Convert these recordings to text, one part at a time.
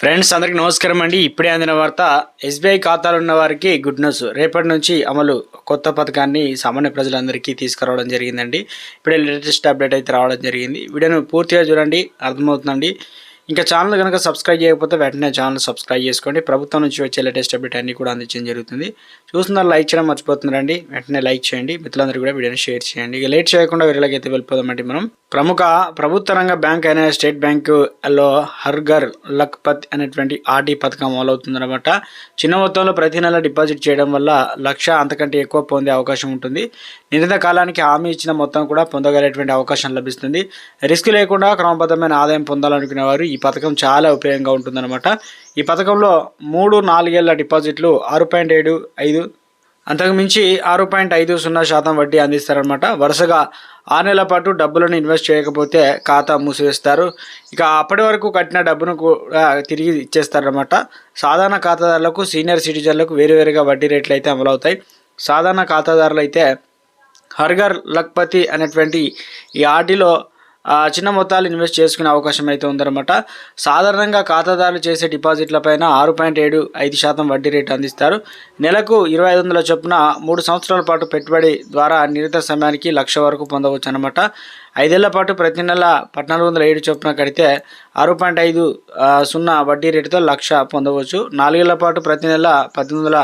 Friends అందరికీ నమస్కారం అండి. ఇప్పుడే అందిన వార్త ఎస్బీఐ ఖాతాలు ఉన్న వారికి గుడ్ న్యూస్. రేపటి నుంచి అమలు కొత్త పథకాన్ని సామాన్య ప్రజలందరికీ తీసుకురావడం జరిగిందండి. ఇప్పుడే లేటెస్ట్ అప్డేట్ అయితే రావడం జరిగింది. వీడియోను పూర్తిగా చూడండి అర్థమవుతుందండి. ఇంకా ఛానల్ కనుక సబ్స్క్రైబ్ చేయకపోతే వెంటనే ఛానల్ సబ్స్క్రైబ్ చేసుకోండి. ప్రభుత్వం నుంచి వచ్చే లేటెస్ట్ అప్డేట్ అన్ని కూడా అందించడం జరుగుతుంది. చూస్తున్నారు లైక్ చేయడం మర్చిపోతున్నారండి. వెంటనే లైక్ చేయండి. మిత్రులందరూ కూడా వీడియోని షేర్ చేయండి. ఇక లేట్ చేయకుండా వీళ్ళకి అయితే వెళ్ళిపోదామండి మనం. ప్రముఖ ప్రభుత్వ రంగ బ్యాంక్ అయిన స్టేట్ బ్యాంకులో హర్ఘర్ లక్పత్ అనేటువంటి ఆర్డీ పథకం అమలవుతుందన్నమాట. చిన్న మొత్తంలో ప్రతి నెల డిపాజిట్ చేయడం వల్ల లక్ష అంతకంటే ఎక్కువ పొందే అవకాశం ఉంటుంది. నిర్ణీత కాలానికి హామీ ఇచ్చిన మొత్తం కూడా పొందగలేటువంటి అవకాశం లభిస్తుంది. రిస్క్ లేకుండా క్రమబద్ధమైన ఆదాయం పొందాలనుకునే వారు ఈ పథకం చాలా ఉపయోగంగా ఉంటుందన్నమాట. ఈ పథకంలో మూడు నాలుగేళ్ళ డిపాజిట్లు ఆరు పాయింట్ ఏడు ఐదు అంతకుమించి ఆరు పాయింట్ ఐదు సున్నా శాతం వడ్డీ అందిస్తారనమాట వరుసగా ఆరు నెలల పాటు డబ్బులను ఇన్వెస్ట్ చేయకపోతే ఖాతా మూసివేస్తారు. ఇక అప్పటి వరకు కట్టిన డబ్బును కూడా తిరిగి ఇచ్చేస్తారనమాట సాధారణ ఖాతాదారులకు సీనియర్ సిటిజన్లకు వేరువేరుగా వడ్డీ రేట్లు అయితే అమలవుతాయి. సాధారణ ఖాతాదారులు అయితే హర్ఘర్ లక్పతి అనేటువంటి ఈ ఆర్డీలో చిన్న మొత్తాలు ఇన్వెస్ట్ చేసుకునే అవకాశం అయితే ఉందన్నమాట. సాధారణంగా ఖాతాదారులు చేసే డిపాజిట్ల పైన ఆరు పాయింట్ ఏడు ఐదు శాతం వడ్డీ రేటు అందిస్తారు. నెలకు ఇరవై ఐదు వందల చొప్పున మూడు సంవత్సరాల పాటు పెట్టుబడి ద్వారా నిర్ణీత సమయానికి లక్ష వరకు పొందవచ్చు అనమాట ఐదేళ్ళ పాటు ప్రతి నెల పద్నాలుగు వందల ఏడు చొప్పున కడితే ఆరు పాయింట్ ఐదు సున్నా వడ్డీ రేటుతో లక్ష పొందవచ్చు. నాలుగేళ్ళ పాటు ప్రతి నెల పద్దెనిమిది వందల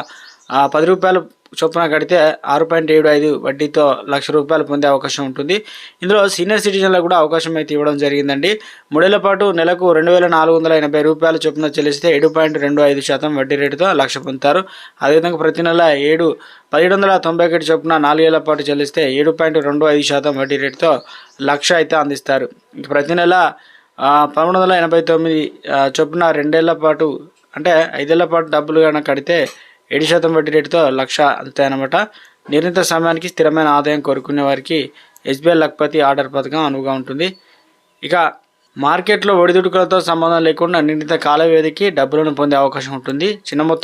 పది రూపాయలు చొప్పున కడితే ఆరు పాయింట్ ఏడు ఐదు వడ్డీతో లక్ష రూపాయలు పొందే అవకాశం ఉంటుంది. ఇందులో సీనియర్ సిటిజన్లకు కూడా అవకాశం అయితే ఇవ్వడం జరిగిందండి. మూడేళ్ళ పాటు నెలకు రెండు వేల నాలుగు వందల ఎనభై రూపాయల చొప్పున చెల్లిస్తే ఏడు పాయింట్ రెండు ఐదు శాతం వడ్డీ రేటుతో లక్ష పొందుతారు. అదేవిధంగా ప్రతి నెల ఏడు పదిహేడు వందల తొంభై ఒకటి చొప్పున నాలుగేళ్ళ పాటు చెల్లిస్తే ఏడు పాయింట్ రెండు ఐదు శాతం వడ్డీ రేటుతో లక్ష అయితే అందిస్తారు. ప్రతి నెల పదమూడు వందల ఎనభై తొమ్మిది చొప్పున రెండేళ్ళ పాటు అంటే ఐదేళ్ళ పాటు డబ్బులు కనుక కడితే ఏడు శాతం వడ్డీ రేటుతో లక్ష అంతే అనమాట నిర్ణీత సమయానికి స్థిరమైన ఆదాయం కోరుకునే వారికి ఎస్బీఐ లక్పతి ఆర్డర్ పథకం అనువుగా ఉంటుంది. ఇక మార్కెట్లో ఒడిదుడుకులతో సంబంధం లేకుండా నిర్ణీత కాల వ్యవధికి డబ్బులను పొందే అవకాశం ఉంటుంది. చిన్న మొత్తం